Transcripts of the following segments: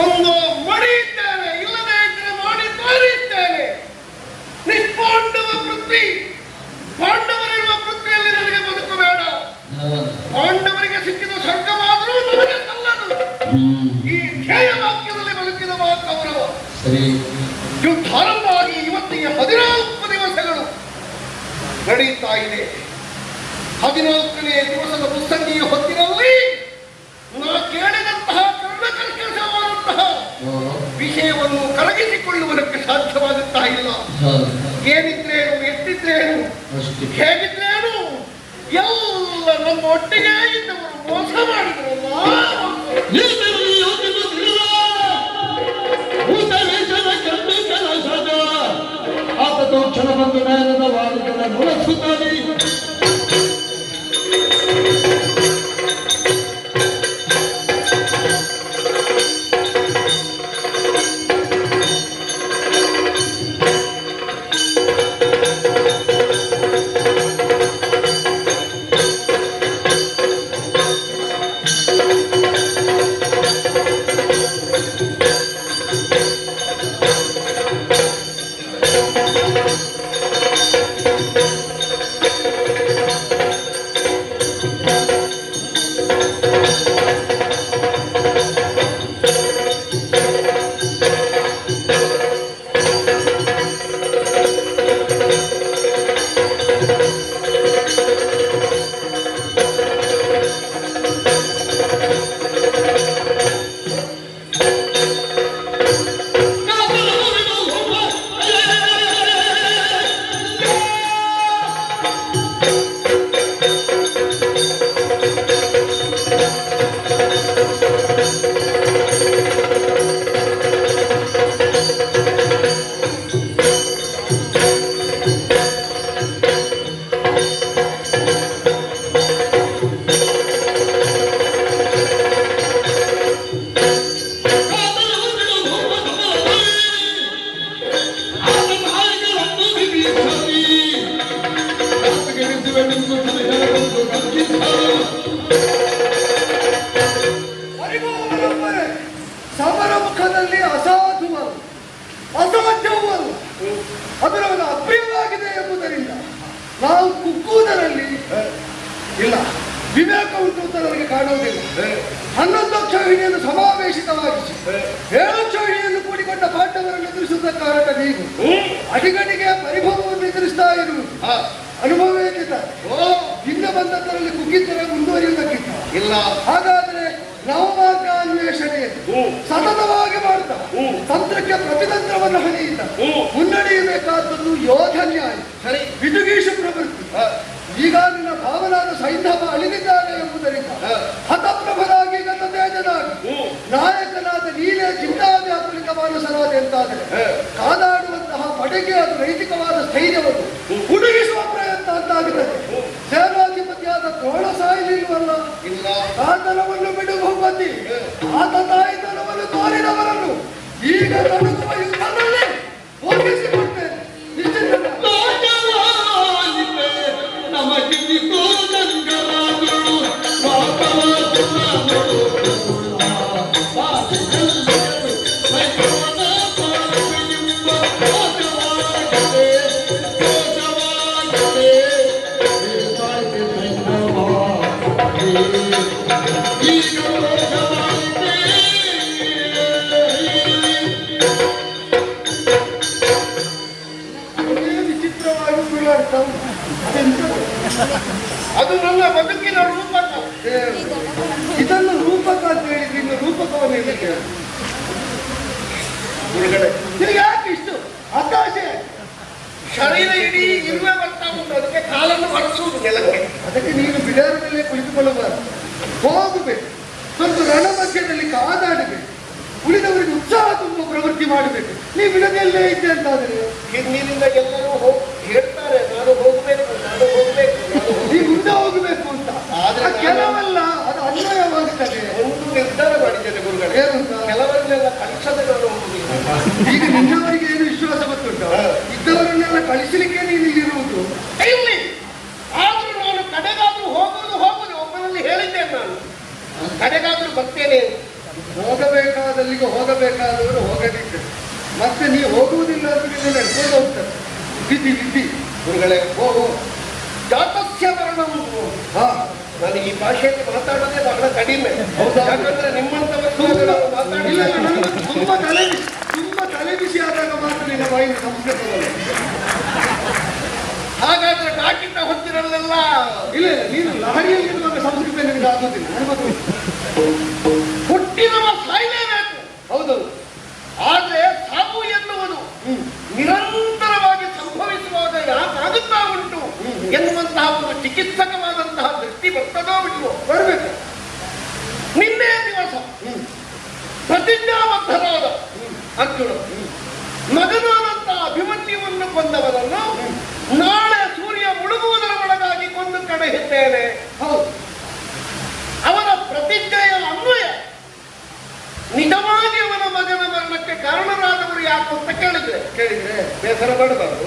ಒಂದು ಮಡಿಯುತ್ತೇನೆ ಇಲ್ಲದೆ ಇದ್ರೆ ಮಾಡಿ ತೋರಿಸ್ತೇನೆ. ನಿಷ್ಪಾಂಡವ ಪೃಥ್ವಿ ಪಾಂಡವರಿರುವ ಪೃಥ್ವಿಯಲ್ಲಿ ನನಗೆ ಬದುಕು ಬೇಡ. ಪಾಂಡವರಿಗೆ ಸಿಕ್ಕಿದ ಸ್ವರ್ಗವಾದರೂ ನನಗೆ ಸಲ್ಲದು. ಈ ಧ್ಯೇಯ ವಾಕ್ಯದಲ್ಲಿ ಬದುಕಿದ ಮಾತವರು ಸರಿ. ಯುದ್ಧ ಆರಂಭವಾಗಿ ಇವತ್ತಿಗೆ ಹದಿನಾಲ್ಕು ದಿವಸಗಳು ನಡೆಯುತ್ತಾ ಇದೆ. ಹದಿನಾಲ್ಕನೇ ದಿವಸದ ಮುಸ್ಸಂಗಿಯ ಹೊತ್ತಿನಲ್ಲಿ ವಿಷಯವನ್ನು ಕಲಗಿಸಿಕೊಳ್ಳುವುದಕ್ಕೆ ಸಾಧ್ಯವಾಗುತ್ತಾ ಇಲ್ಲ. ಏನಿದ್ರೇನು ಎಷ್ಟಿದ್ರೇನು ಹೇಗಿದ್ರೇನು ಎಲ್ಲ ನಮ್ಮ ಒಟ್ಟಿಗೆ ಇದ್ದವರು ಮೋಸ ಮಾಡಿದ್ರಲ್ಲ. ಸತತವಾಗಿ ಮಾಡುತ್ತಾ ಹ್ಮ್. ತಂತ್ರಕ್ಕೆ ಪ್ರತಿತಂತ್ರವನ್ನು ಹ್ಮ್. ಮುನ್ನಡೆಯಬೇಕಾದದ್ದು ಯೋಧ ನ್ಯಾಯ. ಸರಿ. ವಿದುಗೀಷ ಪ್ರವೃತ್ತಿ. ಈಗ ನಿನ್ನ ಭಾವನಾದ ಸೈಂಧವ ಅಳಿದಿದ್ದಾನೆ ಎಂಬುದರಿಂದ. ಹತಪ್ರಭರಾಗಿ ನನ್ನ ತೇಜನಾಗಿ. ನಾಯಕನಾದ ನೀನೇ ಚಿಂತಾವ್ಯಾಕುಲಿತ ಮಾನಸನಾದೆ ಅಂತಾದರೆ. ಕಾದಾಡುವಂತಹ ಪಡೆಗೆ ಅದು ನೈತಿಕವಾದ ಸ್ಥೈರ್ಯವನ್ನು ಹುಡುಗಿಸುವ ಪ್ರಯತ್ನ ಅಂತಾಗುತ್ತದೆ. ಸೇನಾಧಿಪತಿಯಾದ ದ್ರೋಣ ಸಾಯಲಿಲ್ವಲ್ಲ ಇಲ್ಲ. ಕಾಂತನವನ್ನು ಬಿಡು. ಭೂಪತಿ ಆತ ತಾಯಿತನವನ್ನು ತೋರಿದವರನ್ನು ಈಗ ನಡುಗುವ ಯುದ್ಧದಲ್ಲಿ ಹೋಗಿಸಿಕೊಟ್ಟೇನೆ ನಿಶ್ಚಿತ ಹೇಳಲಿಕ್ಕೆ ನಿನಗೆ ಯಾಕೆ ಇಷ್ಟು ಹತಾಶೆ? ಶರೀರ ಇಡೀ ಇರುವೆ ಬರ್ತಾ ಉಂಟು. ಅದಕ್ಕೆ ಕಾಲನ್ನು ಹೊರಸುವುದು ನೆಲಕ್ಕೆ ಅದಕ್ಕೆ ನೀನು ಬಿಡಾರದಲ್ಲೇ ಕುಳಿತುಕೊಳ್ಳಬಾರದು. ಹೋಗಬೇಕು. ಸ್ವಲ್ಪ ರಣಮಧ್ಯದಲ್ಲಿ ಕಾದಾಡಬೇಕು. ಉಳಿದವರಿಗೆ ಉತ್ಸಾಹ ತುಂಬ ಪ್ರವೃತ್ತಿ ಮಾಡಬೇಕು. ನೀವು ಬಿಡದಲ್ಲೇ ಇದ್ದೆ ಅಂತಾದರೆ? ನೀರಿಂದ ಎಲ್ಲರೂ ಹೋಗ್ ಹೇಳ್ತಾರೆ ನಾನು ಹೋಗ್ಬೇಕು ನಾನು ಹೋಗ್ಬೇಕು ನಾನು ಹೋಗ್ಬೇಕು. ನೀವು ಮುಂದೆ ಹೋಗಬೇಕು ಅಂತ ಆದ್ರೆ ಆ ಕೆಲವೆಲ್ಲ ಅದು ಅನ್ವಯವಾಗುತ್ತದೆ ಒಂದು ನಿರ್ಧಾರ ಮಾಡಿದ್ದೇನೆ ಗುರುಗಳೇ ಏನು ಅಂತ? ಕೆಲವರನ್ನೆಲ್ಲ ಕಲಿಸದೆ ನಾನು ಹೋಗುದಿಲ್ಲ ಈಗ ನಿನ್ನವರಿಗೆ ಏನು ವಿಶ್ವಾಸ ಗೊತ್ತುಂಟ. ಇದ್ದವರನ್ನೆಲ್ಲ ಕಳಿಸಲಿಕ್ಕೆ ನೀನು ಇಲ್ಲಿರುವುದು ಇಲ್ಲಿ! ಆದ್ರೂ ನಾನು ಕಡೆಗಾದ್ರೂ ಹೋಗುವುದು ಹೋಗುದು ಒಬ್ಬನಲ್ಲಿ ಹೇಳಿದ್ದೇನೆ ನಾನು. ಕಡೆಗಾದ್ರೂ ಬರ್ತೇನೆ. ಹೋಗಬೇಕಾದಲ್ಲಿಗೆ ಹೋಗಬೇಕಾದವರು ಹೋಗದಿದ್ದರು ಮತ್ತೆ ನೀ ಹೋಗುವುದಿಲ್ಲ ಅಂತ ನಿನ್ನ ನಡ್ಕೊಂಡು ಹೋಗ್ತಾರೆ ವಿಧಿ ವಿಧಿ. ಗುರುಗಳೇ ಹೋಗು ಜಾತಸ್ಯ ವರ್ಣವು. ಹಾ. ನಾನು ಈ ಭಾಷೆಯಲ್ಲಿ ಮಾತಾಡೋದೇ ಬಹಳ ಕಡಿಮೆ? ಯಾಕಂದ್ರೆ ನಿಮ್ಮಂತವರು ಮಾತಾಡಿಲ್ಲ. ತುಂಬಾ ಕಲೆ ತುಂಬಾ ತಲೆ ಬಿಸಿ ಆದಾಗ ಮಾತ್ರ ನಿನ್ನ ಬಾಯಿನ ಸಂಸ್ಕೃತ ಹಾಗಾದರೆ ಡಾಕಿಟ ಹೊತ್ತಿರಲ್ಲೆಲ್ಲ ಇಲ್ಲ ನೀನು ಲಹರಿಯಲ್ಲಿ ಇರುವಾಗ ಸಂಸ್ಕೃತ ನಿನಗೆ ಆಗುದಿಲ್ಲ. ನನಗೆ ಗೊತ್ತು. ಹುಟ್ಟಿದವ ಸಾಯಲೇಬೇಕು ಹೌದು. ಆದ್ರೆ ಸಾವು ಎನ್ನುವುದು ನಿರಂತರವಾಗಿ ಸಂಭವಿಸುವಾಗ ಯಾಕಾಗುತ್ತಾ ಉಂಟು ಎನ್ನುವಂತಹ ಒಂದು ಚಿಕಿತ್ಸಕವಾದಂತಹ ದೃಷ್ಟಿ ಬರ್ತದೋ ಬಿಡುವೋ ಬರಬೇಕು. ನಿನ್ನೆ ದಿವಸ ಪ್ರತಿಜ್ಞಾಬದ್ಧರಾದ ಅರ್ಜುನ ಕಡೆಹಿದ್ದೇನೆ ಹೌದು. ಅವನ ಪ್ರತಿಜ್ಞೆಯ ಅನ್ವಯ ನಿಜವಾಗಿ ಅವನ ಮಗನ ಮರಣಕ್ಕೆ ಕಾರಣರಾದವರು ಯಾರು ಅಂತ ಕೇಳಿದ್ರೆ ಕೇಳಿದ್ರೆ ಬೇಸರ ಮಾಡಬಾರದು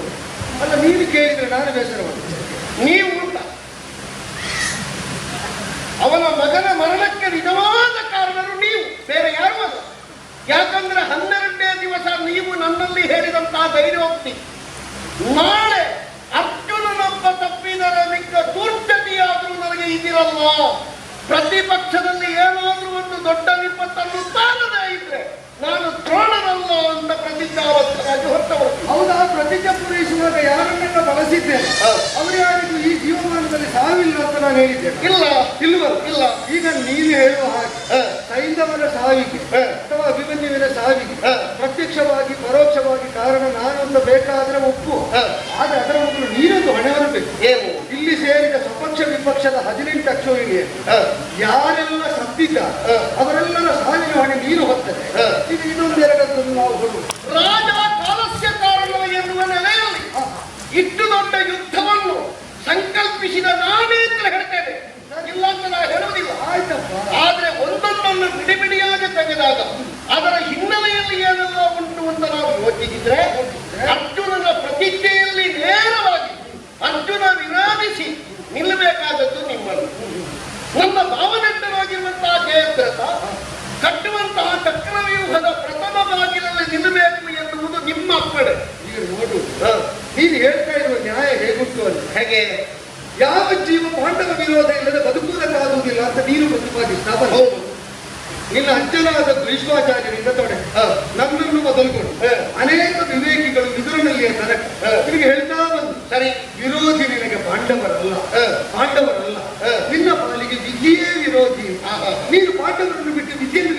ಅಲ್ಲ, ನೀವು ಕೇಳಿದ್ರೆ ನಾನು ಬೇಸರ ಮಾಡ್ತೇನೆ ನೀವು ಉಂಟ ಅವನ ಮಗನ ಮರಣಕ್ಕೆ ನಿಜವಾದ ಕಾರಣರು ನೀವು, ಬೇರೆ ಯಾರು ಅದು? ಯಾಕಂದ್ರೆ ಹನ್ನೆರಡನೇ ದಿವಸ ನೀವು ನನ್ನಲ್ಲಿ ಹೇಳಿದಂತಹ ಧೈರ್ಯೋಕ್ತಿ. ನಾಳೆ ಅರ್ಜುನನೊಬ್ಬ ತಪ್ಪಿದರ ಮಿಕ್ಕ ದುರ್ಗತಿಯಾದರೂ ನನಗೆ ಇದಿರಲ್ಲ ಪ್ರತಿಪಕ್ಷದಲ್ಲಿ ಏನಾದರೂ ಒಂದು ದೊಡ್ಡ ವಿಪತ್ತನ್ನು ತಾರದೇ ಇದ್ರೆ ನಾನು ದ್ರೋಣನಲ್ಲ ಅಂತ ಪ್ರತಿಜ್ಞಾವಂತರಾಗಿ ಹೊತ್ತವರು ಹೌದಾ? ಪ್ರತಿಜ್ಞೆ ಪೂರೈಸುವಾಗ ಯಾರನ್ನೆಲ್ಲ ಬಳಸಿದ್ದೇನೆ. ಅವರು ಯಾರಿಗೂ ಈ ಜೀವಮಾನದಲ್ಲಿ ಸಾವಿಲ್ಲ ಅಂತ ನಾನು ಹೇಳಿದ್ದೆ. ಇಲ್ಲ ಇಲ್ವಲ್ಲ ಇಲ್ಲ. ಈಗ ನೀನು ಹೇಳುವ ಹಾಗೆ. ಸೈಂಧವನ ಸಾವಿಗೆ ಅಥವಾ ಅಭಿಮನ್ಯುವಿನ ಸಾವಿಗೆ. ಪ್ರತ್ಯಕ್ಷವಾಗಿ ಪರೋಕ್ಷವಾಗಿ ಕಾರಣ ನಾನು ಅಂತ ಬೇಕಾದ್ರೆ ಒಪ್ಪು. ಆದ್ರೆ ಅದರ ಮೊದಲು ನೀನೊಂದು ಹೊಣೆ ಬರಬೇಕು ಏನು? ಇಲ್ಲಿ ವಿಪಕ್ಷದ ಹದಿನೆಂಟು ಅಕ್ಷೋರಿಗೆ. ಯಾರೆಲ್ಲ ಸತ್ತಿದ್ದ. ಅವರೆಲ್ಲರ ಸಾವಿನ ಹೊಣೆ ನೀರು ಹೊತ್ತದೆ ಇದು ಇನ್ನೊಂದು ಎರಡನ್ನು ನಾವು ರಾಜ ಕಾಲಸ್ಯ ಕಾರಣ ಎನ್ನುವ ನೆಲೆಯಲ್ಲಿ ಇಷ್ಟು ದೊಡ್ಡ ಯುದ್ಧವನ್ನು ಸಂಕಲ್ಪಿಸಿದ ನಾನೇ ಅಂತ ಹೇಳ್ತೇನೆ. ಇಲ್ಲ ಅಂತ ನಾನು ಹೇಳುವುದಿಲ್ಲ. ಆಯ್ತಪ್ಪ. ಆದ್ರೆ ಒಂದೊಂದನ್ನು ಬಿಡಿಬಿಡಿಯಾಗಿ ತೆಗೆದಾಗ ಅದರ ಹಿನ್ನೆಲೆಯಲ್ಲಿ ಏನೆಲ್ಲ ಉಂಟು ಅಂತ ನಾವು ಯೋಚಿಸಿದ್ರೆ ಅರ್ಜುನನ ಪ್ರತಿಜ್ಞೆಯಲ್ಲಿ ನೇರವಾಗಿ ಅರ್ಜುನ ವಿರೋಧಿಸಿ ನಿಲ್ಲಬೇಕಾದದ್ದು ನಿಮ್ಮನ್ನು ನಮ್ಮ ಭಾವನೆಟ್ಟರಾಗಿರುವಂತಹ ಜಯದ್ರಥ ಕಟ್ಟುವಂತಹ ಚಕ್ರವ್ಯೂಹದ ಪ್ರಥಮ ಬಾಗಿಲಲ್ಲಿ ನಿಲ್ಲಬೇಕು ಎನ್ನುವುದು ನಿಮ್ಮ ಅಪ್ಪಣೆ. ಈಗ ನೋಡು ನೀನು ಹೇಳ್ತಾ ಇರುವ ನ್ಯಾಯ ಹೇಗುಂಟು ಅಂತ. ಹೇಗೆ? ಯಾವ ಜೀವ ಪಾಂಡವ ವಿರೋಧ ಇಲ್ಲದೆ ಬದುಕುವುದಕ್ಕಾಗುವುದಿಲ್ಲ ಅಂತ ನೀನು ಪ್ರತಿಪಾದಿ ಸ್ಥಾಪನೆ ಹೌದು. ನಿನ್ನ ಅಜ್ಜನಾದ ವಿಶ್ವಾಚಾರ್ಯರಿಂದ ತೊಡೆ. ನನ್ನನ್ನು ಮೊದಲುಕೊಂಡು ಹ. ಅನೇಕ ವಿವೇಕಿಗಳು ಇದರಲ್ಲಿ ತನಕ. ನಿಮಗೆ ಹೇಳಿ ಸರಿ ವಿರೋಧಿ ನಿನಗೆ ಪಾಂಡವರಲ್ಲ. ಪಾಂಡವರಲ್ಲ. ನಿನ್ನ ಪಾಲಿಗೆ ವಿದ್ಯೆಯೇ ವಿರೋಧಿ. ನೀನು ಪಾಂಡವರನ್ನು ಬಿಟ್ಟು ವಿದ್ಯೆಯನ್ನು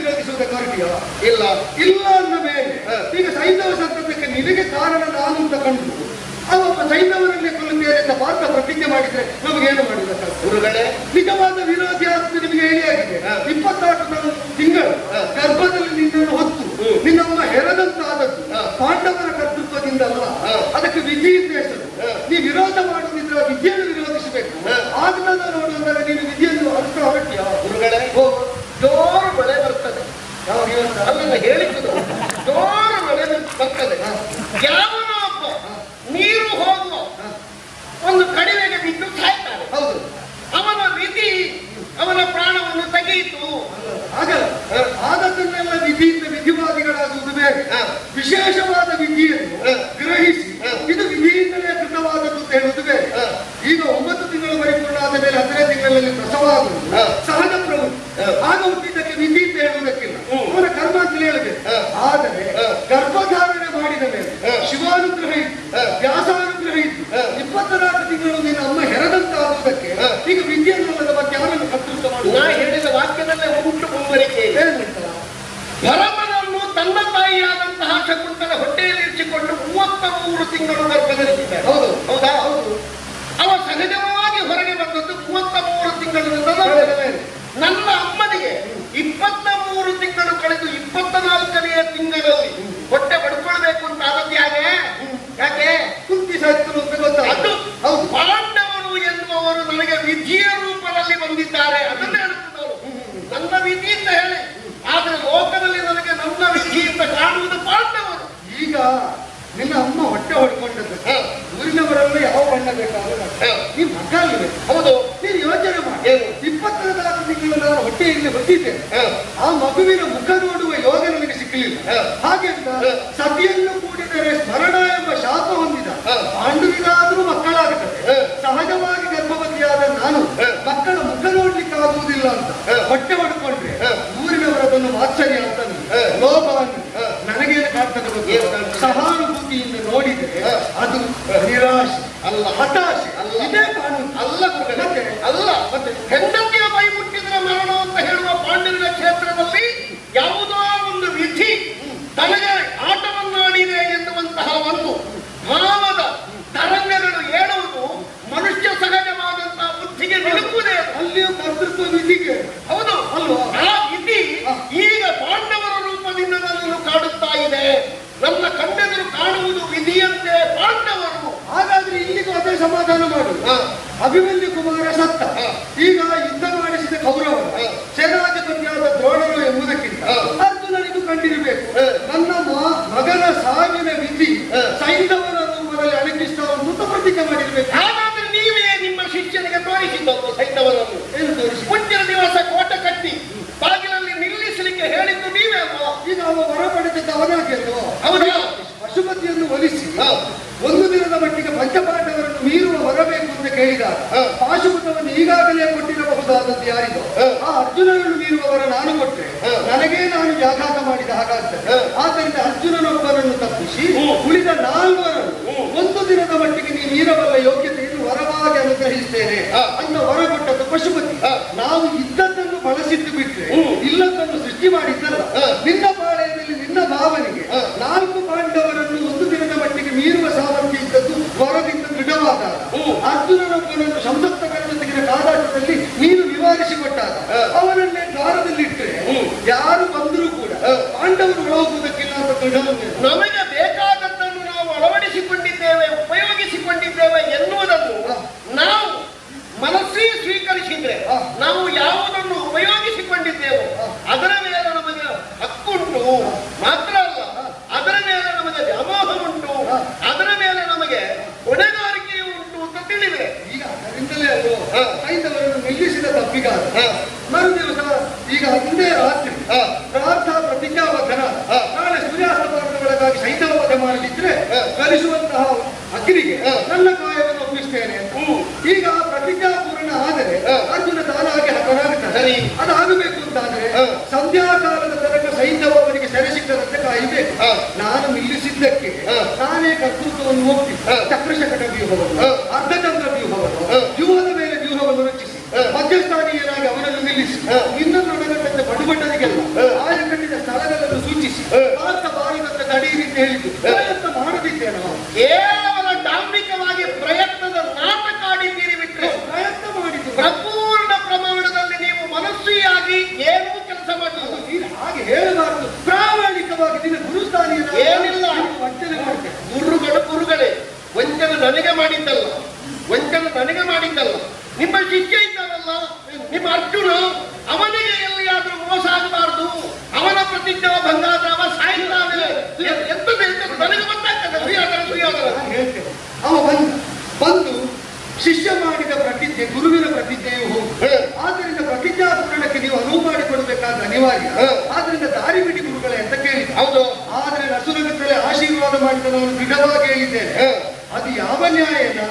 ಕಾರಣ ಇಲ್ಲ ಇಲ್ಲ ಅಂದ ಮೇಲೆ. ಈಗ ಸೈಂಧವ ಸಂತತಕ್ಕೆ ನಿನಗೆ ಕಾರಣ ನಾನು ಅಂತ ಕಂಡು ಅವೊಬ್ಬ ಸೈಂಧವರನ್ನೇ ಕೊಲ್ಲುತ್ತೇನೆ ಅಂತ ಪಾತ್ರ ಪ್ರತಿಜ್ಞೆ ಮಾಡಿದ್ರೆ ನಮಗೇನು ಮಾಡಿದ ಗುರುಗಳೇ ನಿಜವಾದ ವಿರೋಧಿ ಅಂತ ನಿಮಗೆ ಹೇಳಿ ಆಗಿದೆ ಹ. ಇಪ್ಪತ್ತಾರು ತಿಂಗಳು. ಗರ್ಭದಲ್ಲಿ ನಿನ್ನನ್ನು ಹೊತ್ತು ಹ್ಮ್. ನಿನ್ನಮ್ಮ ಹೆರದಂತಾದದ್ದು ಹ. ಪಾಂಡವರ ಕರ್ತೃತ್ವದಿಂದ ಅಲ್ಲ ಹ. ಅದಕ್ಕೆ ವಿಧಿ ಇದ್ದ ಹೆಸರು ಹ. ನೀ ವಿರೋಧ ಮಾಡುವುದಿದ್ರೆ ಆ ವಿದ್ಯೆಯನ್ನು ವಿರೋಧಿಸಬೇಕು ಹ. ಆಗ್ನದ ನೋಡುವುದಾದ್ರೆ ನೀನು ವಿಧಿಯನ್ನು ಅರ್ಥ ಹೊರಟಿಯ ಗುರುಗಳೇ ಜೋರು ಮಳೆ ಬರ್ತದೆ ಅಲ್ಲಿಂದ ಹೇಳಿದ್ದು ಜೋರು ಮಳೆ ಬರ್ತದೆ ಯಾವನೋ ಒಬ್ಬ ನೀರು ಹೋಗುವ ಒಂದು ಕಡಿಮೆಗೆ ಬಿದ್ದು ಸಾಯ್ತಾನೆ ಹೌದು ಅವನ ವಿಧಿ ಅವನ ಪ್ರಾಣವನ್ನು ತೆಗೆಯಿತು ಹಾಗಲ್ಲ ಆದದ್ದನ್ನೆಲ್ಲ ವಿಧಿಯಿಂದ ವಿಧಿವಾದಿಗಳಾಗುವುದು ಬೇರೆ ಹ. ವಿಶೇಷವಾದ ವಿಧಿಯನ್ನು ಹ. ಗ್ರಹಿಸಿ ಹ. ಇದು ವಿಧಿಯಿಂದಲೇ ಕೃತವಾದದ್ದು ಅಂತ ಹೇಳುವುದು ಬೇರೆ ಹ. ಈಗ ಒಂಬತ್ತು ತಿಂಗಳು ಪರಿಪೂರ್ಣ ಆದ ಮೇಲೆ ಹತ್ತನೇ ತಿಂಗಳಲ್ಲಿ ಪ್ರಸವ ಆಗುವುದು ಹ. ಸಹಜ ಪ್ರವೃತ್ತಿ ಹ. ಆಗ ಹುಟ್ಟಿದ್ದಕ್ಕೆ ವಿಧಿ ಅಂತ ಹೇಳುವುದಕ್ಕಿಲ್ಲ ಹ್ಮ್. ಅವನ ಕರ್ಮ ಅಂತ ಹೇಳಬೇಕು ಹ. ಆದರೆ. ಗರ್ಭಧಾರಣೆ ಮಾಡಿದ ಮೇಲೆ. ಶಿವಾನುಗ್ರಹ ಇತ್ತು. ವ್ಯಾಸಾನುಗ್ರಹ ಇತ್ತು. ಇಪ್ಪತ್ನಾಲ್ಕು ತಿಂಗಳು ನಿನ್ನ ಅಮ್ಮ ಹೆರದಂತಾಗುವುದಕ್ಕೆ. ಈಗ ವಿದ್ಯೆಯನ್ನಲ್ಲದ ಬಗ್ಗೆ ಆಮೇಲೆ ಕರ್ತೃತ್ವ ನಾ ಹೇಳಿದ ವಾಕ್ಯದಲ್ಲೇ ಉಂಟು ಮುಂದುವರಿಕೆ? ಭರತನನ್ನು ತನ್ನ ತಾಯಿಯಾದಂತಹ ಶಕುಂತಲ ಹೊಟ್ಟೆಯಲ್ಲಿ ಇರಿಸಿಕೊಂಡು ಮೂವತ್ತ ಮೂರು ತಿಂಗಳು ಗರ್ಭಧರಿಸಿದ್ದಾರೆ ಹೌದು. ಹೌದಾ ಹೌದು ಅವ ಸಹಜವಾಗಿ ಹೊರಗೆ ಬಂದದ್ದು ಮೂವತ್ತ ಮೂರು ಇಪ್ಪತ್ನಾಲ್ಕನೆಯ ತಿಂಗಳಲ್ಲಿ ಹೊಟ್ಟೆ ಬಡ್ಕೊಳ್ಬೇಕು ಅಂತ ಆದದ್ದು ಯಾಕೆ ಯಾಕೆ? ಕುಂತಿ ಸತ್ರು ಅಂತ ಗೊತ್ತಾಯ್ತು ಅದು ಪಾಂಡವರು ಎನ್ನುವವರು ನನಗೆ ವಿಧಿಯ ರೂಪದಲ್ಲಿ ಬಂದಿದ್ದಾರೆ. ಅದನ್ನ ಹೇಳುತ್ತಿದ್ದರು ನನ್ನ ವಿಧಿ ಅಂತ ಹೇಳಿ. ಆದ್ರೆ ಲೋಕದಲ್ಲಿ ನನಗೆ ನನ್ನ ವಿಧಿ ಅಂತ ಕಾಣುವುದು ಪಾಂಡವರು. ಈಗ ನಿನ್ನ ಅಮ್ಮ ಹೊಟ್ಟೆ ಹೊಡ್ಕೊಂಡದ್ದು. ಊರಿನವರಲ್ಲಿ ಯಾವ ಬಣ್ಣ ಬೇಕಾದ್ರೆ ಈ ಮಗ ಹೌದು. ನೀನು ಯೋಚನೆ ಮಾಡಿ. ಇಪ್ಪತ್ನಾಲ್ಕು ತಿಂಗಳು ನಾನು ಹೊಟ್ಟೆಯಲ್ಲಿ ಹೊತ್ತಿದ್ದೆ ಆ ಮಗುವಿನ ಮುಖ ನೋಡಿ ಯೋಗ ನನಗೆ ಸಿಕ್ಕಲಿಲ್ಲ ಹ. ಹಾಗೆ ಅಂತ ಹ. ಸತಿಯನ್ನು ಕೂಡಿದರೆ ಸ್ಮರಣ ಎಂಬ ಶಾಪ ಹೊಂದಿದ ಪಾಂಡುವಿಗಾದರೂ ಮಕ್ಕಳಾಗುತ್ತದೆ ಸಹಜವಾಗಿ ಗರ್ಭವತಿಯಾದ ನಾನು ಮಕ್ಕಳ ಮುಖ ನೋಡ್ಲಿಕ್ಕೆ ಆಗುವುದಿಲ್ಲ ಅಂತ ಹೊಟ್ಟೆ ಹೊಡ್ಕೊಂಡ್ರೆ ಊರಿನವರ ಅದನ್ನು ಆಶ್ಚರ್ಯ ಅಂತ. ಲೋಭ ನನಗೇನು ಕಾಡ್ತದೆ? ಸಹಾನುಭೂತಿಯಿಂದ ನೋಡಿದರೆ. ಅದು ನಿರಾಶೆ ಅಲ್ಲ. ಹತಾಶೆ ಅಲ್ಲ. ಇದೇ ಅಲ್ಲ. ಮತ್ತೆ? ಅಲ್ಲ ಮತ್ತೆ ಹೆಂಡತಿಯ ಮೈ ಮುಟ್ಟಿದ್ರೆ ಮರಣ ಅಂತ ಹೇಳುವ ಪಾಂಡವಿನ ಕ್ಷೇತ್ರದಲ್ಲಿ ಯಾವುದೋ ತನಗೆ ಆಟವನ್ನಾಡಿದೆ ಎನ್ನುವಂತಹ ಒಂದು ಭಾವದ ತರಂಗಗಳು ಏಳುವುದು ಮನುಷ್ಯ ಸಹಜವಾದಂತಹ ಬುದ್ಧಿಗೆ ನಿಲುಕುವುದೇ. ಅಲ್ಲಿಯೂ ಕರ್ತೃತ್ವ ವಿಧಿಗೆ ಹೌದು ಅಲ್ವಾ? ಆ ವಿಧಿ ಈಗ ಪಾಂಡವರ ರೂಪದಿಂದ ನನ್ನನ್ನು ಕಾಡುತ್ತಾ ಇದೆ ನನ್ನ ಕಣ್ಣೆದುರು ಕಾಣುವುದು ವಿಧಿಯಂತೆ ಪಾಂಡವರು ಹಾಗಾದ್ರೆ ಇಲ್ಲಿಗೂ ಅದೇ ಸಮಾಧಾನ ಮಾಡು. ಅಭಿಮನ್ಯು ಕುಮಾರ ಸತ್ತ ಹ. ಈಗ ಯುದ್ಧ ಮಾಡಿಸಿದ ಕೌರವ ಹ. ಸೇನಾಧಿಪತಿಯಾದ ದ್ರೋಣರು ಎಂಬುದಕ್ಕಿಂತ ಹ. ಅರ್ಜುನನಿಗೂ ಕಂಡಿರಬೇಕು ಹ. ನನ್ನ ಮ- ಮಗನ ಸಾವಿನ ವಿಧಿ ಹ. ಸೈಂಧವನ ರೂಪದಲ್ಲಿ ಅಣಕಿಸ್ತಾ ಅಂತ ಪ್ರತಿಜ್ಞೆ ಮಾಡಿರ್ಬೇಕು ಹಾಗಾದ್ರೆ ನೀವೇ ನಿಮ್ಮ ಶಿಷ್ಯನಿಗೆ ತೋರಿಸಿದ್ದವು ಸೈನ್ಯವರನ್ನು ಏನು ತೋರಿಸಿ ಮುಂಚಿನ ದಿವಸ ಕೋಟ ಕಟ್ಟಿ ಬಾಗಿಲಲ್ಲಿ ನಿಲ್ಲಿಸಲಿಕ್ಕೆ ಹೇಳಿದ್ದು ನೀವೇ ಅಲ್ವಾ ಈಗ ಅವ ಹೊರ ಪಡೆದದ್ದು ಅವನಾಗಿದ್ದು ಹೌದಾ. ಪಶುಪತಿಯನ್ನು ಒಲಿಸಿ ಒಂದು ದಿನದ ಮಟ್ಟಿಗೆ ಪಂಚಪಾಂಡವರನ್ನು ಮೀರುವ ಬರಬೇಕು ಅಂತ ಕೇಳಿದಾಗ ಹ. ಪಾಶುಪತವನ್ನು ಈಗಾಗಲೇ ಕೊಟ್ಟಿರಬಹುದಾದದ್ದು ಯಾರಿದು? ಆ ಅರ್ಜುನನನ್ನು ಮೀರುವವರ ನಾನು ಕೊಟ್ಟರೆ. ನನಗೇ ನಾನು ಜಾಘಾತ ಮಾಡಿದ ಹಾಗಾಗ್ತದೆ. ಆದ್ದರಿಂದ ಅರ್ಜುನನೊಬ್ಬರನ್ನು ತಪ್ಪಿಸಿ ಉಳಿದ ನಾಲ್ವರನ್ನು ಒಂದು ದಿನದ ಮಟ್ಟಿಗೆ ನೀವು ಮೀರಬಲ್ಲ ಯೋಗ್ಯತೆಯನ್ನು ವರವಾಗಿ ಅನುಗ್ರಹಿಸ್ತೇನೆ ಅನ್ನ ಅಂತ ವರ ಕೊಟ್ಟದ್ದು ಪಶುಪತಿ. ನಾವು ಇದ್ದದ್ದನ್ನು ಬಳಸಿದ್ದು ಬಿಟ್ರೆ ಹ್ಮ್. ಇಲ್ಲದನ್ನು ಸೃಷ್ಟಿ ಮಾಡಿದ್ದಲ್ಲ ಹ. ನಿನ್ನ ಪಾಳೆಯದಲ್ಲಿ ನಿನ್ನ ಭಾವನೆಗೆ ಹ. ನಾಲ್ಕು ಪಾಂಡವರನ್ನು ಒಂದು ದಿನದ ಮಟ್ಟಿಗೆ ಮೀರುವ ಸಾಮರ್ಥ್ಯ ಇದ್ದದ್ದು ವರದಿಂದ ದೃಢವಾದಾಗ ಹ್ಮ್. ಅರ್ಜುನನೊಬ್ಬನನ್ನು ಸಂಸಪ್ತಗಳೊಂದಿಗಿನ ಕಾದಾಟದಲ್ಲಿ ನೀನು ನಿವಾರಿಸಿಕೊಟ್ಟಾಗ ಹ. ಅವನನ್ನೇ ದ್ವಾರದಲ್ಲಿಟ್ಟರೆ ಹ್ಮ್. ಯಾರು ಬಂದರೂ ಕೂಡ ಹ. ಪಾಂಡವರು ಒಳಗೋಗುವುದಕ್ಕಿಲ್ಲ ಅಂತ ದೃಢವನ್ನೇ ನಮಗೆ ಬೇಕಾದದ್ದನ್ನು ನಾವು ಅಳವಡಿಸಿಕೊಂಡಿದ್ದೇವೆ ಉಪಯೋಗಿಸಿಕೊಂಡಿದ್ದೇವೆ ಎನ್ನುವುದನ್ನು ಹ. ನಾವು ಮನಸ್ಸೇ ಸ್ವೀಕರಿಸಿದ್ರೆ ಹ. ನಾವು ಯಾವುದನ್ನು ಉಪಯೋಗಿಸಿಕೊಂಡಿದ್ದೇವೋ ಹ. ಅದರ ಮೇಲೆ ನಮಗೆ ಹಕ್ಕುಂಟು ಮಾತ್ರ ಅಲ್ಲ ಅದರ ಮೇಲೆ ನಮಗೆ ವ್ಯಾಮೋಹ ಉಂಟು ಹ. ಅದರ ಮೇಲೆ ನಮಗೆ ಹೊಣೆಗಾರಿಕೆಯೂ ಉಂಟು ಅಂತ ತಿಳಿದ್ರೆ ಈಗ ಅದರಿಂದಲೇ ಅಲ್ವೋ ಹ. ಸೈನ್ಯವನ್ನು ನಿಲ್ಲಿಸಿದ ತಪ್ಪಿಗಾದ ಹ. ಮರು ದಿವಸ ಈಗ ಒಂದೇ ರಾತ್ರಿ ಹ. ಪ್ರಾರ್ಥ ಪ್ರತಿಜ್ಞಾಬದ್ಧನ ಹ. ನಾಳೆ ಸೂರ್ಯಾಸ್ತಮಾನದ ಒಳಗಾಗಿ ಸೈನ್ಯ ವಧೆ ಮಾಡಲಿದ್ರೆ ಹ. ಕಲಿಸುವಂತಹ ಅಗ್ನಿಗೆ ಹ. ನನ್ನ ಕಾಯವನ್ನು ಒಪ್ಪಿಸ್ತೇನೆ ಅಂತ ಹ್ಮ್. ಈಗ ಪ್ರತಿಜ್ಞಾ ಪೂರ್ಣ ಆದರೆ ಹ. ಅರ್ಜುನ ತಾನಾಗಿ ಹತನಾಗುತ್ತಾನೆ ಸರಿ. ಅದಾಗಬೇಕು ಅಂತಾದ್ರೆ ಹ. ಸಂಧ್ಯಾಕಾಲದ ತನಕ ಸೈನ್ಯವು ಅವನಿಗೆ ಸೆರೆ ಸಿಕ್ಕದಂತೆ ಕಾಯಬೇಕು ಹ. ನಾನು ನಿಲ್ಲಿಸಿದ್ದಕ್ಕೆ ಹ. ನಾನೇ ಕರ್ತೃತ್ವವನ್ನು ಒಪ್ಪಿ. ಚಕ್ರಶಕಟ ವ್ಯೂಹವನ್ನು. ಅರ್ಧಚಂದ್ರ ವ್ಯೂಹವನ್ನು. ವ್ಯೂಹದ ಮೇಲೆ ವ್ಯೂಹವನ್ನು ರಚಿಸಿ. ಮಧ್ಯಸ್ಥಾನೀಯರಾಗಿ ಅವರನ್ನು ನಿಲ್ಲಿಸಿ ಇನ್ನೊಂದು ನಡೆದಂತೆ ಬಡುಬಟ್ಟನಿಗೆಲ್ಲ ಹ. ಆಯ ಕಟ್ಟಿದ ಸ್ಥಳಗಳನ್ನು ಸೂಚಿಸಿ. ಭಾರತ ಭಾರತದ ತಡೆಯಿರಿ ಅಂತ ಹೇಳಿದ್ದು ಹ. ಪ್ರಯತ್ನ ಮಾಡದಿದ್ದೆ ನಾವು ಕೇವಲ ಡಾಂಬಿಕವಾಗಿ ಪ್ರಯತ್ನದ ನಾಟಕ ಆಡಿದ್ದೀರಿ ಬಿಟ್ರೆ ಪ್ರಯತ್ನ ಮಾಡಿದ್ದು ಪ್ರಪೂರ್ಣ ಪ್ರಮಾಣದಲ್ಲಿ ನೀವು ಮನಸ್ಸಿಯಾಗಿ ಏನೂ ಕೆಲಸ ಮಾಡಲಿಲ್ಲ ನೀನು ಹಾಗೆ ಹೇಳಬಾರದು ಪ್ರಾಮಾಣಿಕವಾಗಿ ನಿನ್ನ ಗುರುಸ್ಥಾನೀಯರಾಗಿ ಏನಿಲ್ಲ. ನೀನು ವಂಚನೆ ಮಾಡ್ತೇನೆ ಗುರುಗಳು ಗುರುಗಳೇ ವಂಚನೆ ನನಗೆ ಮಾಡಿದ್ದಲ್ಲ ವಂಚನೆ ನನಗೆ ಮಾಡಿದ್ದಲ್ಲ ನಿಮ್ಮ ಶಿಷ್ಯ ಇದ್ದಾನಲ್ಲ ನಿಮ್ಮ ಅರ್ಜುನ ಅವನಿಗೆ ಎಲ್ಲಿಯಾದ್ರೂ ಮೋಸ ಆಗಬಾರ್ದು ಅವನ ಪ್ರತಿಜ್ಞಾ ಭಂಗ ಆದ್ರೆ ಅವ ಸಾಯ್ತಾನೆ ಎ- ಎಂತದ್ದು ಎಂತದ್ದು ನನಗೆ ಗೊತ್ತಾಗ್ತದೆ ಸುಯಾದರ ಸುಯಾದರ ನಾನು ಹೇಳ್ತೇನೆ ಅವ ಬಂದ ಬಂದು ಶಿಷ್ಯ ಮಾಡಿದ ಪ್ರತಿಜ್ಞೆ ಗುರುವಿನ ಪ್ರತಿಜ್ಞೆಯು ಹೋಗು ಹ. ಆದ್ದರಿಂದ ಪ್ರತಿಜ್ಞಾ ಪೂರಣಕ್ಕೆ ನೀವು ಅನುವು ಮಾಡಿಕೊಡ್ಬೇಕಾದ ಅನಿವಾರ್ಯ ಆದ್ರಿಂದ ದಾರಿ ಬಿಡಿ ಗುರುಗಳೇ ಅಂತ ಕೇಳಿ ಹೌದು. ಆದರೆ ನಸುನಗತ್ತಲೆ ಆಶೀರ್ವಾದ ಮಾಡಿದ ನಾನು ದೃಢವಾಗಿ ಹೇಳಿದ್ದೇನೆ. ಅದು ಯಾವ ನ್ಯಾಯನ.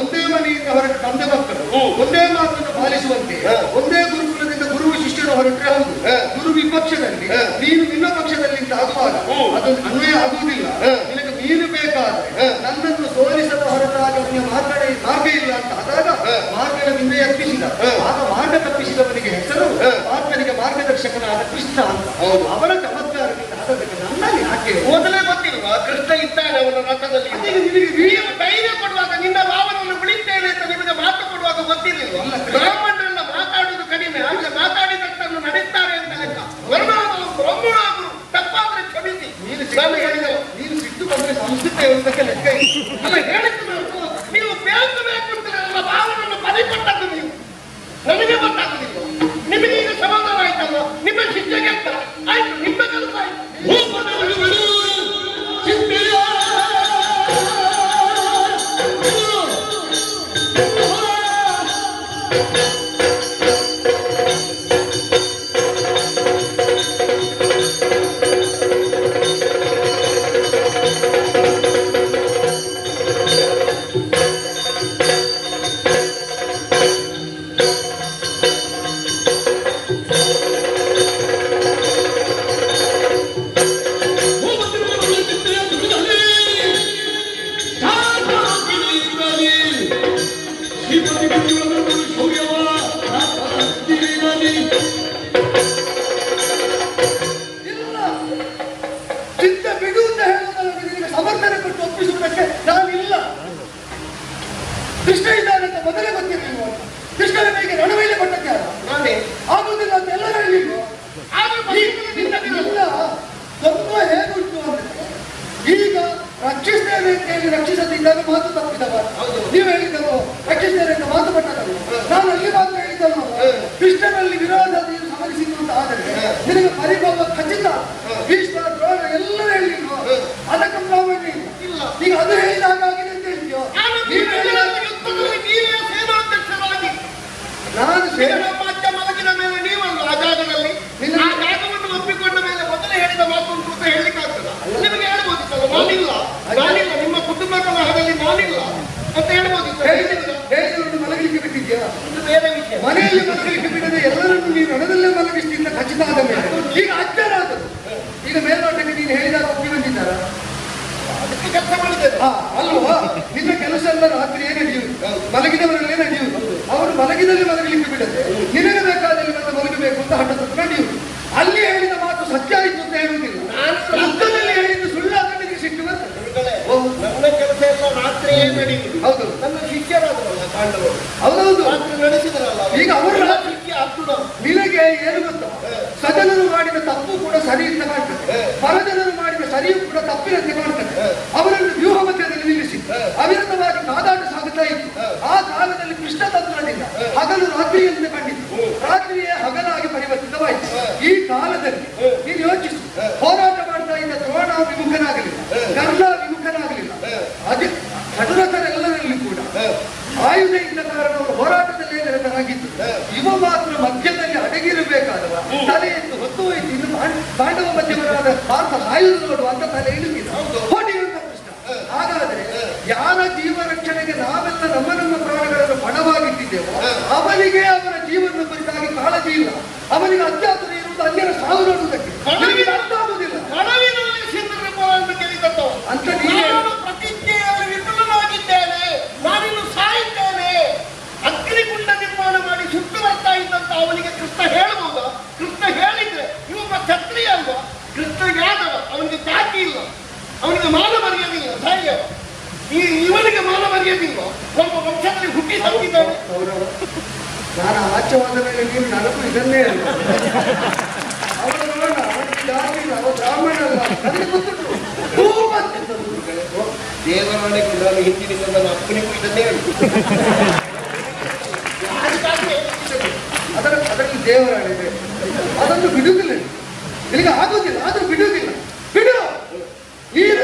ಒಂದೇ ಮನೆಯಿಂದ ಹೊರಟ ತಂದೆ ಮಕ್ಕಳು. ಒಂದೇ ಮಾತನ್ನು ಪಾಲಿಸುವಂತೆ. ಒಂದೇ ಗುರುಕುಲದಿಂದ ಗುರು ಶಿಷ್ಯರು ಹೊರಟ್ರೆ ಹೌದು. ಗುರು ವಿಪಕ್ಷದಲ್ಲಿ ನೀನು ನಿನ್ನ ಪಕ್ಷದಲ್ಲಿ ಆಗುವಾಗ. ಅದು ಅನ್ವಯ ಆಗುವುದಿಲ್ಲ. ನಿನಗೆ ನೀನು ಬೇಕಾದ್ರೆ ನನ್ನನ್ನು ಸೋಲಿಸದ ಹೊರತಾಗ ಅವನಿಗೆ ಮಾರ್ಗ ಮಾರ್ಗ ಇಲ್ಲ ಅಂತ ಆದಾಗ ಹ. ಮಾರ್ಗದಿಂದ ಅರ್ಪಿಸಿದ. ಆಗ ಮಾರ್ಗ ತಪ್ಪಿಸಿದವನಿಗೆ ಹೆಸರು ಆತ್ಮನಿಗೆ ಮಾರ್ಗದರ್ಶಕನಾದ ಕೃಷ್ಣ ಅಂತ. ಹೌದು. ಅವರ ಚಮತ್ಕಾರದಿಂದ ಆದದಕ್ಕೆ ನನ್ನಲ್ಲಿ ಯಾಕೆ? ಮೊದಲೇ ಗೊತ್ತಿಲ್ವಾ? ಕೃಷ್ಣ ಇದ್ದಾನೆ ಅವನ ರಥದಲ್ಲಿ. ನಿನಗೆ ನೀವು ಧೈರ್ಯ ಕೊಡುವಾಗ ನಿನ್ನ ಭಾವನನ್ನು ಬಿಳಿತೇನೆ ಅಂತ ನಿಮಗೆ ಮಾತು ಕೊಡುವಾಗ ಗೊತ್ತಿರಲಿಲ್ಲ. ಬ್ರಾಹ್ಮಣರನ್ನ ಮಾತಾಡುವುದು ಕಡಿಮೆ. ಆಮೇಲೆ ಮಾತಾಡಿದಷ್ಟನ್ನು ನಡೆಸ್ತಾರೆ ಅಂತ ಲೆಕ್ಕ. ವರ್ಣಾದರು ಬ್ರಾಹ್ಮಣಾದರು ತಪ್ಪಾದ್ರೆ ಕ್ಷಮಿಸಿ. ನೀನು ನಾನು ಸಿಟ್ಟು ಬಂದ್ರೆ ಸಂಸ್ಕೃತ ಲೆಕ್ಕ. ಅಲ್ಲ ತತ್ವ ಹೇಗುಂಟು ಅಂದ್ರೆ ಈಗ ಹೇಳಿ ರಕ್ಷಿಸದಿದ್ದಾಗ ಮಾತು ತಪ್ಪಿದವ. ನೀವು ಹೇಳಿದ್ದವು ರಕ್ಷಿಸ್ತೇವೆ ಅಂತ ಮಾತು ಪಟ್ಟದಲ್ಲ ನಾನು ಅಲ್ಲಿ ಮಾತು ಹೇಳಿದ್ದಲ್ಲ ಹ್ಮ್. ಕೃಷ್ಣನಲ್ಲಿ ವಿರೋಧ ನೀನು ಸಮರಿಸಿದ್ದು ಅಂತ ಆದರೆ. ನಿನಗೆ ಪರಿಭವ ಖಚಿತ. ಭೀಷ್ಮ ದ್ರೋಣ ಎಲ್ಲರೂ ಹೇಳಿದ್ರು. ಅದಕ್ಕೆ ಪ್ರಾಮಾಣ್ಯ ಇಲ್ಲ. ಈಗ ಅದು ಹೇಳಿದಾಗ ಆಗಿದೆ ಅಂತ ಹೇಳ್ತೀಯೋ ನಾನು ನೀವು ನೀವೆಲ್ಲ ಹೇಳಿದಾಗ ಯುದ್ಧದಲ್ಲಿ ನೀವೇ ಸೇನಾಧ್ಯಕ್ಷರಾಗಿ ನಾನು ಈಗ ಸೇನೆ ನಮ್ಮ ಅಜ್ಜ ಮಲಗಿದ ಮೇಲೆ ನೀವಲ್ಲ ಆ ಜಾಗದಲ್ಲಿ ನಿನ್ನ- ಆ ಜಾಗವನ್ನು ಒಪ್ಪಿಕೊಂಡ ಮೇಲೆ ಮೊದಲೇ ಹೇಳಿದ ಮಾತು ಉಂಟು ಅಂತ ಹೇಳಲಿಕ್ಕಾಗ್ತದ ನಿಮಗೆ ಹೇಳ್ಬೋದಿತ್ತಲ್ಲ ನಾನಿಲ್ಲ ನಾನಿಲ್ಲ ನಿಮ್ಮ ಕುಟುಂಬ ಕಲಹದಲ್ಲಿ ನಾನಿಲ್ಲ ಅಂತ ಹೇಳ್ಬೋದಿತ್ತು ಹೇಳಿದ್ರು ಹೇಳಿದ್ರು ಮಲಗಲಿಕ್ಕೆ ಬಿಟ್ಟಿದ್ಯಾ ಇದು ಬೇರೆ ವಿಷಯ ಮನೆಯಲ್ಲಿ ಮಲಗಲಿಕ್ಕೆ ಬಿಡದೆ ಎಲ್ಲರನ್ನು ನೀನು ಹಣದಲ್ಲೇ ಮಲಗಿಸಿದ್ದ ಖಚಿತ ಆದ ಮೇಲೆ. ಈಗ ಅಜ್ಜರಾದರು ಈಗ ಮೇಲ್ನೋಟಕ್ಕೆ ನೀನು ಹೇಳಿದಾಗ ಒಪ್ಪಿ ಬಂದಿದ್ದಾರ? ಅದಕ್ಕೆ ಕೆಲಸ ಮಾಡಿದ್ದೇನೆ. ಹಾ ಅಲ್ವಾ? ನಿನ್ನ ಕೆಲಸ ಎಲ್ಲ ರಾತ್ರಿಯೇ ನಡೆಯುವುದು. ಮಲಗಿದವರಲ್ಲೇ ನಡೆಯುವುದು. ಅವರು ಮಲಗಿದಲ್ಲಿ ಮಲಗಲಿಕ್ಕೆ ಬಿಡದೆ ನಿನಗೆ ಬೇಕಾದಲ್ಲಿ ನನ್ನ ಮಲಗಬೇಕು ಅಂತ ಹಠ ತೊಟ್ಟು ನಡೆಯುವುದು. ಅಲ್ಲಿ ಹೇಳಿದ ಮಾತು ಸತ್ಯ ಆಯಿತು ಅಂತ ಹೇಳುವುದಿಲ್ಲ. ನಾನು ಯುದ್ಧದಲ್ಲಿ ಹೇಳಿದ್ದು ಸುಳ್ಳಾದ ನಿನಗೆ ಸಿಟ್ಟು ಬರ್ತದೆ. ನನ್ನ ಕೆಲಸ ಎಲ್ಲ ರಾತ್ರಿಯೇ ನಡೆಯುವುದು. ಹೌದು. ನನ್ನ ಶಿಷ್ಯರಾದರಲ್ಲ ಪಾಂಡವರು ಹೌದೌದು ರಾತ್ರಿ ನಡೆಸಿದರಲ್ಲ ಅವರು. ಈಗ ಅವರು ನನ್ನ ರಾತ್ರಿ- ಶಿಷ್ಯ ಅರ್ಜುನ ಏನು ಗೊತ್ತು? ಸಜನರು ಮಾಡಿದ ತಪ್ಪು ಕೂಡ ಸರಿ ಅಂತ ಕಾಣ್ತದೆ. ಪರಜನರು ಮಾಡಿದ ಸರಿಯೂ ಕೂಡ ತಪ್ಪಿನಂತೆ ಕಾಣ್ತದೆ. ಅವರನ್ನು ವ್ಯೂಹ ಮಧ್ಯದಲ್ಲಿ ನಿಲ್ಲಿಸಿ ಅವಿರತವಾಗಿ ಕಾದಾಟ ಸಾಗುತ್ತಾ ಇತ್ತು. ಆ ಕಾಲದಲ್ಲಿ ಕೃಷ್ಣ ತಂತ್ರದಿಂದ ಹಗಲು ರಾತ್ರಿ ಎಂದು ಕಂಡಿತ್ತು ರಾತ್ರಿಯೇ ಹಗಲಾಗಿ ಪರಿವರ್ತಿತವಾಯಿತು. ಈ ಕಾಲದಲ್ಲಿ ನೀನು ಯೋಚಿಸಿ. ಹೋರಾಟ ಮಾಡ್ತಾ ಇದ್ದ ದ್ರೋಣ ವಿಮುಖನಾಗಲಿಲ್ಲ. ಕರ್ಣ ವಿಮುಖನಾಗಲಿಲ್ಲ. ಅದೇ ಚಟುರತರೆಲ್ಲರಲ್ಲಿ ಕೂಡ. ಆಯುಧ ಇದ್ದ ಕಾರಣ ಅವರು ಹೋರಾಟದಲ್ಲೇ ನಿರತರಾಗಿದ್ದು ಯುವ ಮಾತ್ರ ಅಡಗಿರಬೇಕಾದವ ತಲೆ ಎತ್ತು ಹೊತ್ತು ಹೋಯ್ತು. ಇನ್ನು ಪಾಂಡ- ಪಾಂಡವ ಮಧ್ಯಮರಾದ ಭಾರತ ಆಯುಧ ನೋಡುವ ಅಂತ ತಲೆ ಇಳಿದಿಲ್ಲ ಹೊಡೆಯುವಂತ ಕೃಷ್ಣ. ಹಾಗಾದ್ರೆ ಯಾರ ಜೀವ ರಕ್ಷಣೆಗೆ ನಾವೆಲ್ಲ ನಮ್ಮ ನಮ್ಮ ಪ್ರಾಣಗಳನ್ನು ಪಣವಾಗಿಟ್ಟಿದ್ದೇವೋ ಅವನಿಗೆ ಅವನ ಜೀವನ ಕುರಿತಾಗಿ ಕಾಳಜಿ ಇಲ್ಲ ಅವನಿಗೆ ಅತ್ಯಾಚಾರ ಇರುವುದು ಅನ್ಯರ ಸಾವು ನೋಡುವುದಕ್ಕೆ ನಿನಗೆ ಅರ್ಥ ಆಗುವುದಿಲ್ಲ ಕನವಿನಲ್ಲಿ ಸಿಂಧುಗಳನ್ನು ಗೆಲ್ಲಿದದ್ದು ಅಂತ ನೀನು ಹೇಳು. ನಾನು ಪ್ರತಿಜ್ಞೆಯಲ್ಲಿ ವಿಫಲನಾಗಿದ್ದೇನೆ ನಾನಿನ್ನು ಸಾಯಿದ್ದೇನೆ ಅಗ್ನಿಕುಂಡ ನಿರ್ಮಾಣ ಮಾಡಿ ಸುಟ್ಟು ಬರ್ತಾ ಇದ್ದಂತ ಅವನಿಗೆ ಕೃಷ್ಣ ಹೇಳ್ಬೋದ ಕೃಷ್ಣ ಹೇಳಿದ್ರೆ ಇವೊಬ್ಬ ಕ್ಷತ್ರಿಯ ಅಲ್ವಾ ಕೃಷ್ಣ ಯಾದವ ಅವನಿಗೆ ಜಾತಿ ಇಲ್ಲ. ಅವನಿಗೆ ಮಾನ ಮರ್ಯಾದಿಲ್ಲ ಸಾಯ್ಯವ ಈ ಇವನಿಗೆ ಮಾನ ಮರ್ಯಾದಿಲ್ಲ ಒಬ್ಬ ವಂಶದಲ್ಲಿ ಹುಟ್ಟಿ ಗೌರವ ನಾನು ಆಚೆ ಹೋದ ಮೇಲೆ ನೀನು ನನಗೂ ಇದನ್ನೇ ಅಲ್ಲ. ಅವನಿಗೆ ಬ್ರಾಹ್ಮಣ. ದೇವರೊಳಗೆ ನಾನು ಹಿಂದಿನಿಂದ ನನ್ನ ಅಪ್ಪನಿಗೂ ಇದನ್ನೇ ಅದರ ಅದರಲ್ಲಿ ದೇವರ ಇದೆ. ಅದನ್ನು ಬಿಡುವುದಿಲ್ಲ. ನಿನಗೆ ಆಗೋದಿಲ್ಲ ಆದ್ರೂ ಬಿಡೋದಿಲ್ಲ. ಬಿಡು. ನೀನು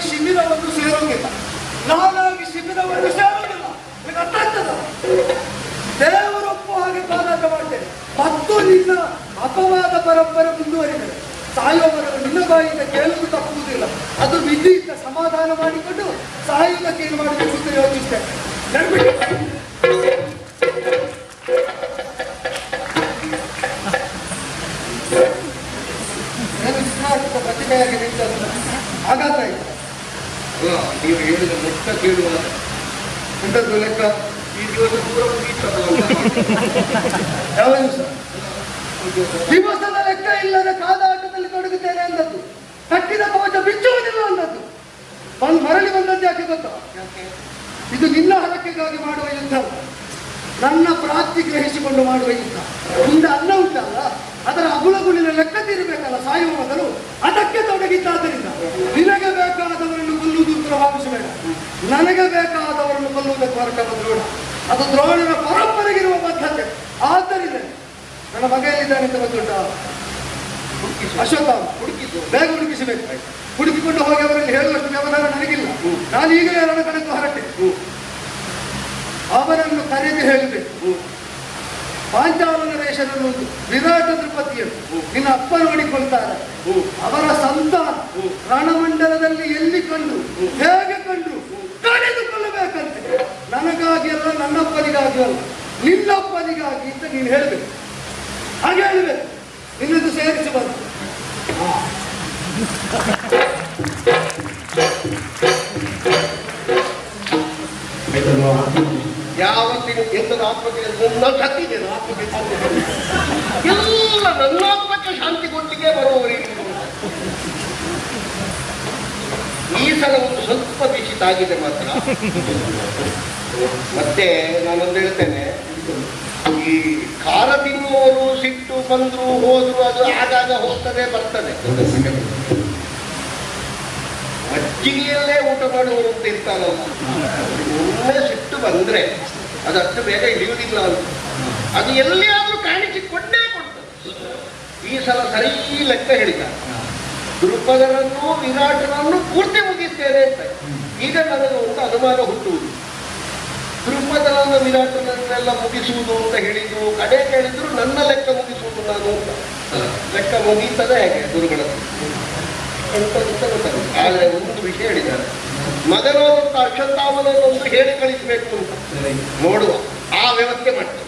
ನಾನಾಗಿ ಶಿಬಿರವನ್ನು ಸೇರೋದಿಲ್ಲ ನಾನಾಗಿ ಶಿಬಿರವನ್ನು ಸೇರೋದಿಲ್ಲ ದೇವರೊಪ್ಪು ಹಾಗೆ ಪಾರಾಟ ಮಾಡ್ತೇನೆ. ಮತ್ತು ನಿನ್ನ ಅಪವಾದ ಪರಂಪರೆ ಮುಂದುವರಿದರೆ ಸಾಯುವವರು ನಿನ್ನ ಬಾಯಿಂದ ಕೇಳುವುದು ತಪ್ಪುವುದಿಲ್ಲ. ಅದು ವಿಧಿಯಿಂದ ಸಮಾಧಾನ ಮಾಡಿಕೊಂಡು ಸಾಯುವುದಕ್ಕೆ ಏನು ಮಾಡಬೇಕು ಅಂತ ಯೋಚಿಸ್ತೇನೆ. ಏನು ವಿಸ್ಮಾರಕ ಪ್ರತಿಭೆಯಾಗಿ ನಿಂತದ್ದು? ಹಾಗಾದ್ರೆ ನೀವು ಹೇಳಿದ ಮುಕ್ತ ಕೇಳುವ ಲೆಕ್ಕ ಈ ದಿವಸ ಮುಗೀತಲ್ಲ ಯಾವ ದಿವಸ? ದಿವಸದ ಲೆಕ್ಕ ಇಲ್ಲದ ಕಾದಾಟದಲ್ಲಿ ತೊಡಗುತ್ತೇನೆ ಅಂದದ್ದು. ಕಟ್ಟಿದ ಕವಚ ಬಿಚ್ಚುವುದಿಲ್ಲ ಅಂದದ್ದು. ಬಂದು ಮರಳಿ ಬಂದದ್ದು ಯಾಕೆ ಗೊತ್ತಾ? ಇದು ನಿನ್ನ ಹರಕೆಗಾಗಿ ಮಾಡುವ ಯುದ್ಧ. ನನ್ನ ಪ್ರಾಪ್ತಿ ಗ್ರಹಿಸಿಕೊಂಡು ಮಾಡುವ ಯುದ್ಧ. ಮುಂದೆ ಅನ್ನ ಉಂಟಲ್ಲ? ಅದರ ಅಗುಳಗುಳಿನ ಲೆಕ್ಕ ತೀರಬೇಕಲ್ಲ ಸಾಯುವ ಮೊದಲು ಅದಕ್ಕೆ ತೊಡಗಿದ್ದಾದ್ದರಿಂದ ನಿನಗೆ ಬೇಕಾದವರನ್ನು ಕೊಲ್ಲುವುದು ಭಾವಿಸಬೇಡ ನನಗೆ ಬೇಕಾದವರನ್ನು ಕೊಲ್ಲುವುದಕ್ಕೆ ಹೊರಟ ದ್ರೋಣ. ಅದು ದ್ರೋಣನ ಪರಂಪರೆಗಿರುವ ಬದ್ಧತೆ. ಆದ್ದರಿಂದ ನನ್ನ ಮಗ ಎಲ್ಲಿದ್ದಾನೆ ಅಂತ ಗೊತ್ತುಂಟ? ಅಶ್ವತ್ಥಾಮ ಹುಡುಕಿದ್ದು ಬೇಗ ಹುಡುಕಿಸಬೇಕು. ಹುಡುಕಿಕೊಂಡು ಹೋಗಿ ಅವರಲ್ಲಿ ಹೇಳುವಷ್ಟು ವ್ಯವಧಾನ ನನಗಿಲ್ಲ. ನಾನು ಈಗಲೇ ರಣಕಣಕ್ಕೆ ಹೊರಟೆ. ಅವರನ್ನು ಕರೆದು ಹೇಳಬೇಕು. ಪಾಂಚಾಲನ ಒಂದು ವಿರಾಟ ದೃಪತಿಯನ್ನು ನಿನ್ನ ಅಪ್ಪ ನೋಡಿಕೊಳ್ತಾರೆ ಅವರ ಸಂತಾನ ರಣಮಂಡಲದಲ್ಲಿ ಎಲ್ಲಿ ಕಂಡು ಹೇಗೆ ಕಂಡು ಕಳೆದುಕೊಳ್ಳಬೇಕಂತೆ? ನನಗಾಗಿ ಅಲ್ಲ ನನ್ನಪ್ಪನಿಗಾಗಿ ಅಲ್ಲ ನಿನ್ನಪ್ಪನಿಗಾಗಿ ಅಂತ ನೀನು ಹೇಳಬೇಕು. ಹಾಗೆ ಹೇಳಬೇಕು. ನಿನ್ನದು ಸೇರಿಸಿ ಬಂತು ಯಾವತ್ತಿನ ಎಂತದ ಆತ್ಮಕ್ಕೆ ನನ್ನ ಸತ್ತಿದೆ ಆತ್ಮಕ್ಕೆ ಎಲ್ಲ ನನ್ನ ಆತ್ಮಕ್ಕೆ ಶಾಂತಿ ಕೊಡ್ಲಿಕ್ಕೆ ಬರುವವರಿಗೆ ಈ ಸಲ ಒಂದು ಸ್ವಲ್ಪ ಬಿಸಿ ಆಗಿದೆ ಮಾತ್ರ. ಮತ್ತೆ ನಾನೊಂದು ಹೇಳ್ತೇನೆ. ಈ ಖಾರ ತಿನ್ನುವರು ಸಿಟ್ಟು ಬಂದ್ರು ಹೋದ್ರು ಅದು ಆಗಾಗ ಹೋಗ್ತದೆ, ಬರ್ತದೆ. ಮಜ್ಜಿಗೆಯಲ್ಲೇ ಊಟ ಮಾಡುವರು ಅಂತ ಇರ್ತಾನಲ್ಲ ಸಿಟ್ಟು ಬಂದ್ರೆ ಅದು ಅಷ್ಟು ಬೇಗ ಹಿಡಿಯುವುದಿಲ್ಲ ಅಂತ ಅದು ಎಲ್ಲಿಯಾದರೂ ಕಾಣಿಸಿ ಕೊಟ್ಟೇ ಕೊಡ್ತದೆ. ಈ ಸಲ ಸರಿ ಲೆಕ್ಕ ಹೇಳಿದ. ದೃಪದರನ್ನು ವಿರಾಟನನ್ನು ಪೂರ್ತಿ ಮುಗಿಸ್ತೇನೆ ಅಂತ. ಈಗ ನನಗೆ ಒಂದು ಅನುಮಾನ ಹುಟ್ಟುವುದು. ದೃಪದರನ್ನು ವಿರಾಟನನ್ನೆಲ್ಲ ಮುಗಿಸುವುದು ಅಂತ ಹೇಳಿದ್ರು ಕಡೆ ಕೇಳಿದ್ರು ನನ್ನ ಲೆಕ್ಕ ಮುಗಿಸುವುದು ನಾನು ಅಂತ. ಲೆಕ್ಕ ಮುಗೀತದೆ ಹೇಗೆ ಗುರುಗಳದ್ದು? ಅಂತ ಅಂತ ಆದರೆ ಒಂದು ವಿಷಯ ಹೇಳಿದ್ದಾರೆ. ಮಗನಾದಂತ ಅಕ್ಷತಾಮನನ್ನು ಒಂದು ಹೇಳಿ ಕಳಿಸಬೇಕು ಅಂತ. ನೋಡುವ. ಆ ವ್ಯವಸ್ಥೆ ಮಾಡ್ತಾರೆ